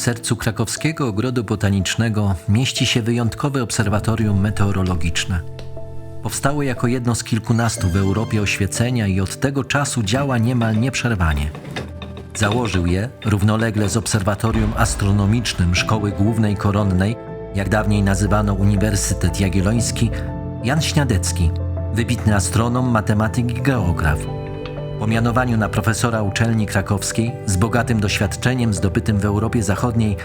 W sercu krakowskiego ogrodu botanicznego mieści się wyjątkowe obserwatorium meteorologiczne. Powstało jako jedno z kilkunastu w Europie oświecenia i od tego czasu działa niemal nieprzerwanie. Założył je równolegle z Obserwatorium Astronomicznym Szkoły Głównej Koronnej, jak dawniej nazywano Uniwersytet Jagielloński, Jan Śniadecki, wybitny astronom, matematyk i geograf. Po mianowaniu na profesora uczelni krakowskiej z bogatym doświadczeniem zdobytym w Europie Zachodniej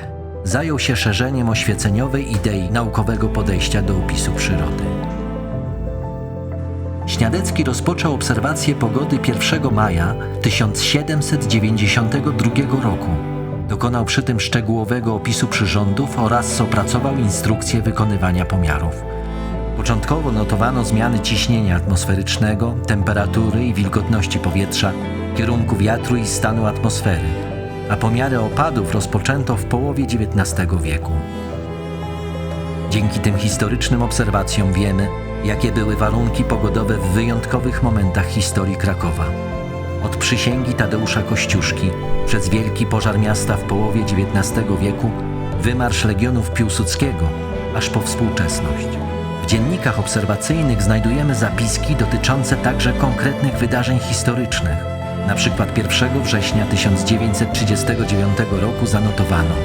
zajął się szerzeniem oświeceniowej idei naukowego podejścia do opisu przyrody. Śniadecki rozpoczął obserwację pogody 1 maja 1792 roku. Dokonał przy tym szczegółowego opisu przyrządów oraz opracował instrukcję wykonywania pomiarów. Początkowo notowano zmiany ciśnienia atmosferycznego, temperatury i wilgotności powietrza, kierunku wiatru i stanu atmosfery, a pomiary opadów rozpoczęto w połowie XIX wieku. Dzięki tym historycznym obserwacjom wiemy, jakie były warunki pogodowe w wyjątkowych momentach historii Krakowa. Od przysięgi Tadeusza Kościuszki, przez wielki pożar miasta w połowie XIX wieku, wymarsz legionów Piłsudskiego, aż po współczesność. W dziennikach obserwacyjnych znajdujemy zapiski dotyczące także konkretnych wydarzeń historycznych. Na przykład 1 września 1939 roku zanotowano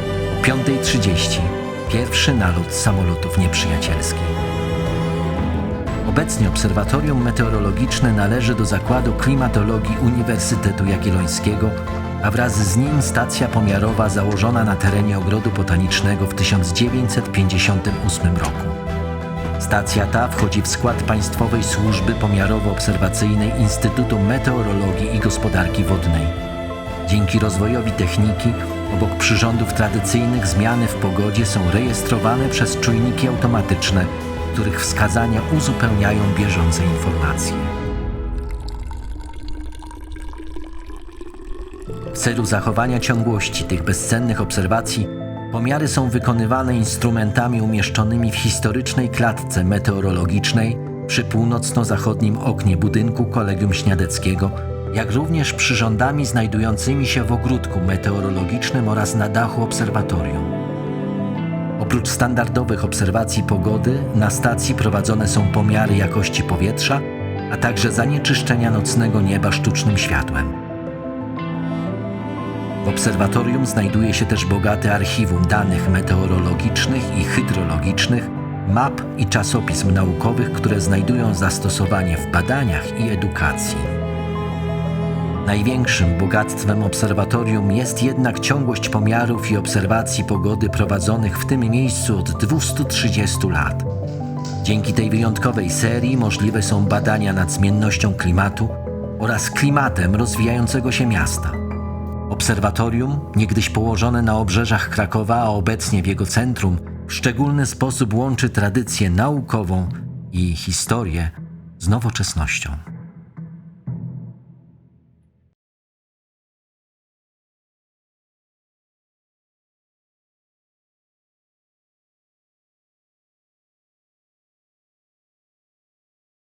o 5.30 pierwszy nalot samolotów nieprzyjacielskich. Obecnie Obserwatorium Meteorologiczne należy do Zakładu Klimatologii Uniwersytetu Jagiellońskiego, a wraz z nim stacja pomiarowa założona na terenie Ogrodu Botanicznego w 1958 roku. Stacja ta wchodzi w skład Państwowej Służby Pomiarowo-Obserwacyjnej Instytutu Meteorologii i Gospodarki Wodnej. Dzięki rozwojowi techniki, obok przyrządów tradycyjnych zmiany w pogodzie są rejestrowane przez czujniki automatyczne, których wskazania uzupełniają bieżące informacje. W celu zachowania ciągłości tych bezcennych obserwacji, pomiary są wykonywane instrumentami umieszczonymi w historycznej klatce meteorologicznej przy północno-zachodnim oknie budynku Kolegium Śniadeckiego, jak również przyrządami znajdującymi się w ogródku meteorologicznym oraz na dachu obserwatorium. Oprócz standardowych obserwacji pogody, na stacji prowadzone są pomiary jakości powietrza, a także zanieczyszczenia nocnego nieba sztucznym światłem. W obserwatorium znajduje się też bogate archiwum danych meteorologicznych i hydrologicznych, map i czasopism naukowych, które znajdują zastosowanie w badaniach i edukacji. Największym bogactwem obserwatorium jest jednak ciągłość pomiarów i obserwacji pogody prowadzonych w tym miejscu od 230 lat. Dzięki tej wyjątkowej serii możliwe są badania nad zmiennością klimatu oraz klimatem rozwijającego się miasta. Obserwatorium, niegdyś położone na obrzeżach Krakowa, a obecnie w jego centrum, w szczególny sposób łączy tradycję naukową i historię z nowoczesnością.